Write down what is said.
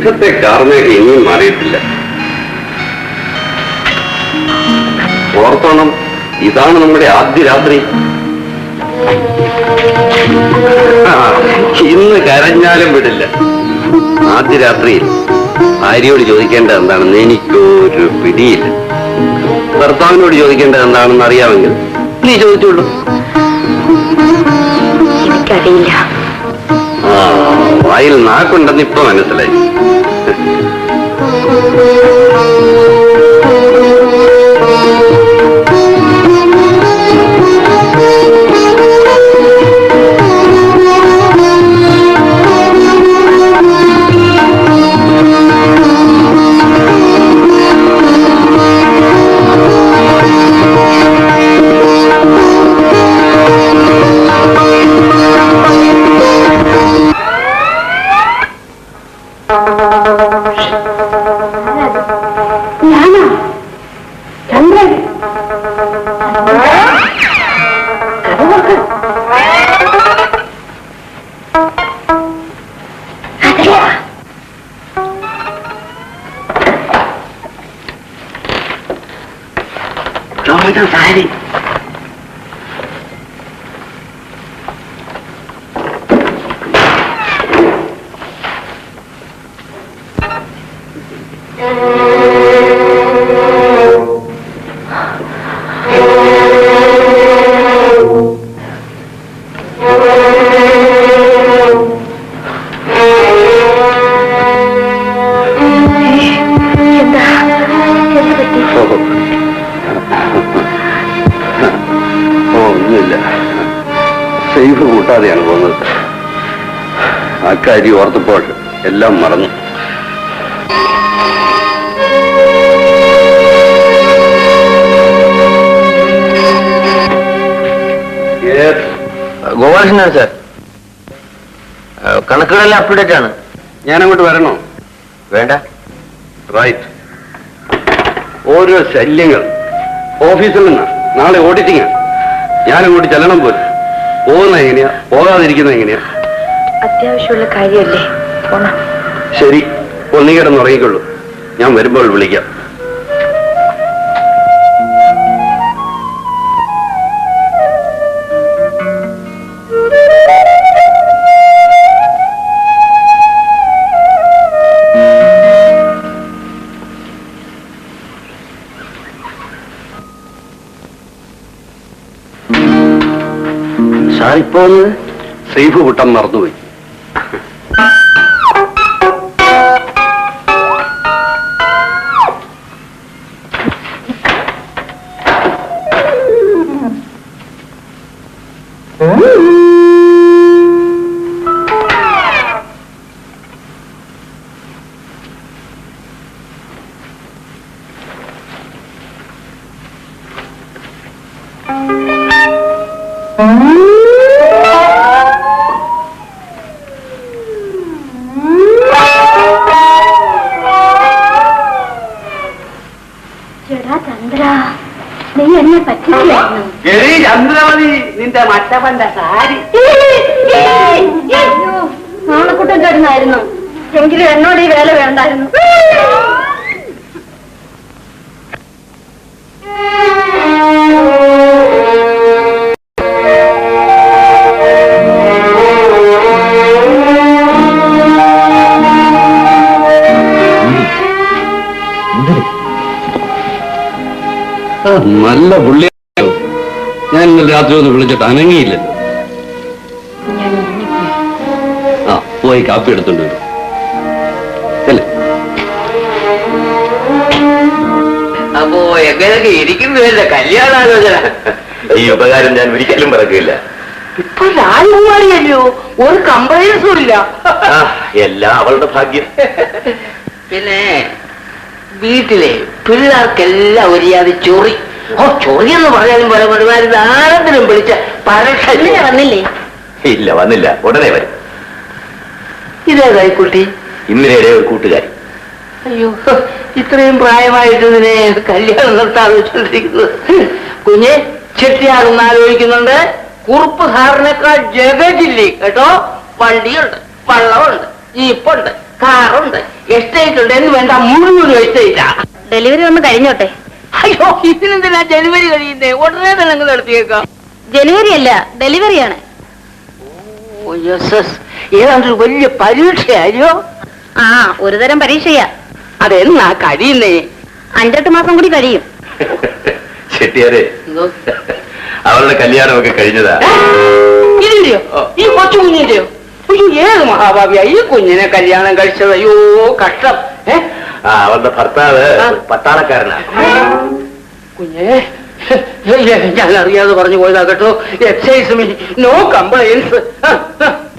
മുഖത്തെ കാർമേഘ ഇനിയും മാറിയിട്ടില്ല. ഓർത്തോണം ഇതാണ് നമ്മുടെ ആദ്യ രാത്രി. ഇന്ന് കരഞ്ഞാലും വിടില്ല. ആദ്യ രാത്രിയിൽ ഭാര്യയോട് ചോദിക്കേണ്ടത് എന്താണെന്ന് എനിക്കൊരു പിടിയില്ല. ഭർത്താവിനോട് ചോദിക്കേണ്ടത് എന്താണെന്ന് അറിയാമെങ്കിൽ നീ ചോദിച്ചോളൂ. എനിക്കറിയില്ല. വായിൽ നാക്കുണ്ടെന്ന് ഇപ്പൊ മനസ്സിലായി. சாரி സേഫ് കൂട്ടാതെയാണ് പോകുന്നത്. അക്കാര്യം ഓർത്തപ്പോൾ എല്ലാം മറന്നു. ഗോപാലകൃഷ്ണൻ സാർ. കണക്കുകളെല്ലാം അപ്ഡേറ്റ് ആണ്. ഞാൻ അങ്ങോട്ട് വരണോ? വേണ്ട. റൈറ്റ് ഓരോ ശല്യങ്ങൾ ഓഫീസിൽ നിന്ന്. നാളെ ഓഡിറ്റിംഗ് ഞാനങ്ങോട്ട് ചെല്ലണം പോലും. പോകുന്നത് എങ്ങനെയാ? പോകാതിരിക്കുന്നത് എങ്ങനെയാ? അത്യാവശ്യമുള്ള കാര്യമല്ലേ? പോണം. ശരി ഒന്നീ കിടന്നുറങ്ങിക്കൊള്ളൂ ഞാൻ വരുമ്പോൾ വിളിക്കാം. സാറിപ്പോ സേഫ് കൂട്ടം മറന്നുപോയി. ചേടാ ചന്ദ്ര നീ എന്നെ പറ്റിച്ചായിരുന്നു ചന്ദ്രമതി നിന്റെ മറ്റവന്റെ സാരി. നാണക്കുട്ടം ചേരുന്നായിരുന്നു. എങ്കിലും എന്നോട് ഈ വേല വേണ്ടായിരുന്നു. നല്ല പുള്ളിയോ ഞാൻ ഇന്നലെ രാത്രി ഒന്ന് വിളിച്ചിട്ട് അനങ്ങിയില്ല. ഞാൻ ആ പോയി കാപ്പി എടുത്തോണ്ട് വരും. അല്ലേ അപ്പോ എങ്ങനെയൊക്കെ ഇരിക്കുന്നില്ല കല്യാണാലോചന. ഈ ഉപകാരം ഞാൻ ഒരിക്കലും പറക്കില്ല ഇപ്പൊ രാജകുമാരിയല്ലോ ഒരു കംപ്ലൈൻസും ഇല്ല. ആ, എല്ലാം അവളുടെ ഭാഗ്യം. പിന്നെ വീട്ടിലെ പിള്ളേർക്കെല്ലാം ഒരിയാതെ ചൊറി. ഓ ചൊറി എന്ന് പറഞ്ഞാലും പോലെ ഒരുമാതിരി ആരെങ്കിലും വിളിച്ച പരക്ഷ വന്നില്ലേ? ഇല്ല വന്നില്ല. ഉടനെ വരും. ഇതേതായി കുട്ടി? ഇന്നലെ ഒരു കൂട്ടുകാരി. അയ്യോ ഇത്രയും പ്രായമായിട്ട് ഇതിനെ കല്യാണം നിർത്താൻ വെച്ചോണ്ടിരിക്കുന്നത് കുഞ്ഞെ ചെട്ടിയാണെന്ന് ആലോചിക്കുന്നുണ്ട്. കുറുപ്പ് സാറിനേക്കാൾ ജഗജില്ലേ കേട്ടോ? വണ്ടിയുണ്ട് വള്ളമുണ്ട് ജീപ്പുണ്ട് കാറുണ്ട്. എസ്റ്റേറ്റ് ഉണ്ട് എന്ന് വേണ്ട മുഴുവൻ എസ്റ്റേറ്റാ. ഡെലിവറി ഒന്ന് കഴിഞ്ഞോട്ടെ. അയ്യോ ഇതിനെന്തിനാ ഡെലിവറി കഴിയുന്നേ? ഉടനെ തന്നെ അങ്ങ് നടത്തിയേക്കാം. ഡെലിവറി അല്ല ഡെലിവറിയാണ്. ഏതാണ്ട് വലിയ പരീക്ഷയായോ? ആ ഒരു തരം പരീക്ഷയാ. അതെന്നാ കഴിയുന്നേ? അഞ്ചെട്ട് മാസം കൂടി കഴിയും. ചെട്ടിയാരെ? അവളുടെ കല്യാണമൊക്കെ കഴിഞ്ഞതാ? ഇതിന്റെയോ? ഈ കൊച്ചു കുഞ്ഞിന്റെയോ അയ്യോ ഏത് മഹാഭാവിയാ ഈ കുഞ്ഞിനെ കല്യാണം കഴിച്ചത്. അയ്യോ കഷ്ടം. ഏ? ആ അവളുടെ ഭർത്താവ്. ഒരു പട്ടാളക്കാരനാ. കുഞ്ഞേ ഞാൻ അറിയാതെ പറഞ്ഞു പോയതാ കേട്ടോ. Excise me no complaints